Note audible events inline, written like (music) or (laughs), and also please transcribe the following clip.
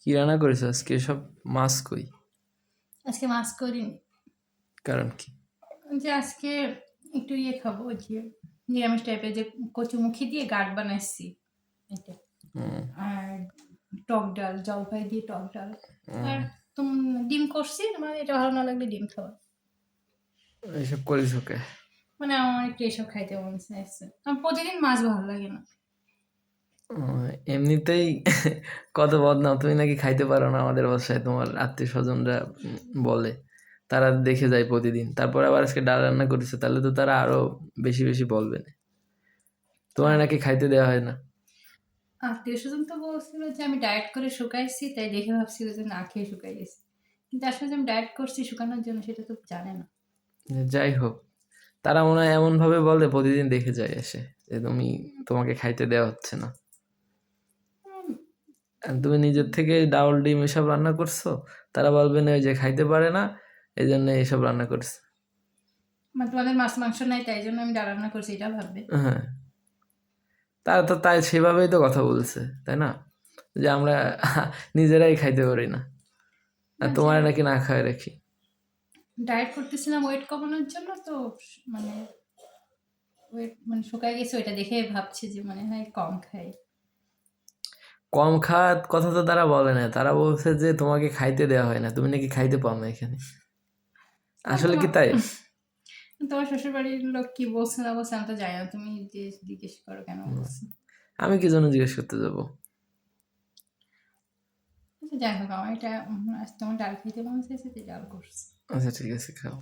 কি রান্না করেছ? আজকে সব মাছ কই? আজকে মাছ করিনি। কারণ কি? যে আজকে একটু ইয়ে খাব যে নিরামিষ টাইপের যে কচুমুখী দিয়ে গাট বানাইছি। এটা। আর টক ডাল জলপাই দিয়ে টক ডাল। আর তুমি ডিম করছি তোমার এটা ভালো না লাগলে ডিম খাওয়া এইসব করিস ওকে? মানে আমার একটু এসব খাইতে মন চাইছে। আমার প্রতিদিন মাছ ভালো লাগে না। এমনিতেই কত বদনাম তুমি নাকি খাইতে পারো না আমাদের বাসায় তোমার আত্মীয় স্বজনরা বলে। তারা দেখে যায় প্রতিদিন। তারপর আবার আজকে ডাল রান্না করেছে তাহলে তো তারা আরও বেশি বেশি বলবে। না তোমার নাকি খাইতে দেওয়া হয় না। আত্মীয় স্বজন তো বলছিল যে আমি ডায়েট করে শুকাইছি তাই দেখে ভাবছিল যে না খেয়ে শুকাই গেছি। কিন্তু আসলে যে আমি ডায়েট করছি শুকানোর জন্য সেটা তো জানে না। যাই হোক তারা মনে হয় এমন ভাবে বলে প্রতিদিন দেখে যায় এসে যে তুমি তোমাকে খাইতে দেওয়া হচ্ছে না। তুমি নিজের থেকে ডাউল ডিম এসব রান্না করছ তারা বলবে না ওই যে খাইতে পারে না এই জন্য এসব রান্না করছে। মানে তোমাদের মাছ মাংস নাই তাই জন্য আমি ডাল রান্না করছি এটা ভাববে। হ্যাঁ। তারা তো তাই সেভাবেই তো কথা বলছে তাই না? যে আমরা নিজেরাই খাইতে পারি না। আর তোমার নাকি না খায় রাখি। ডায়েট করতেছিলাম ওয়েট কমানোর জন্য তো মানে ওয়েট মানে শুকাই গেছে ওইটা দেখে ভাবছি যে মনে হয় কম খাই। কম খাওয়ার কথা তো তারা বলে না। তারা বলছে যে তোমাকে খাইতে দেওয়া হয় না। তুমি নাকি খাইতে পাও না এখানে। আসলে কি তাই? (laughs) তোমার শ্বশুর বাড়ির লোক কি বলছে না বলছে আমি তো জানি না। তুমি জিজ্ঞেস করো কেন বলছে? আমি কি জন্য জিজ্ঞেস করতে যাব? আচ্ছা যাই হোক আমার এটা তোমার ডাল খেতে মনে চাইছে ডাল করছি। আচ্ছা ঠিক আছে খাও।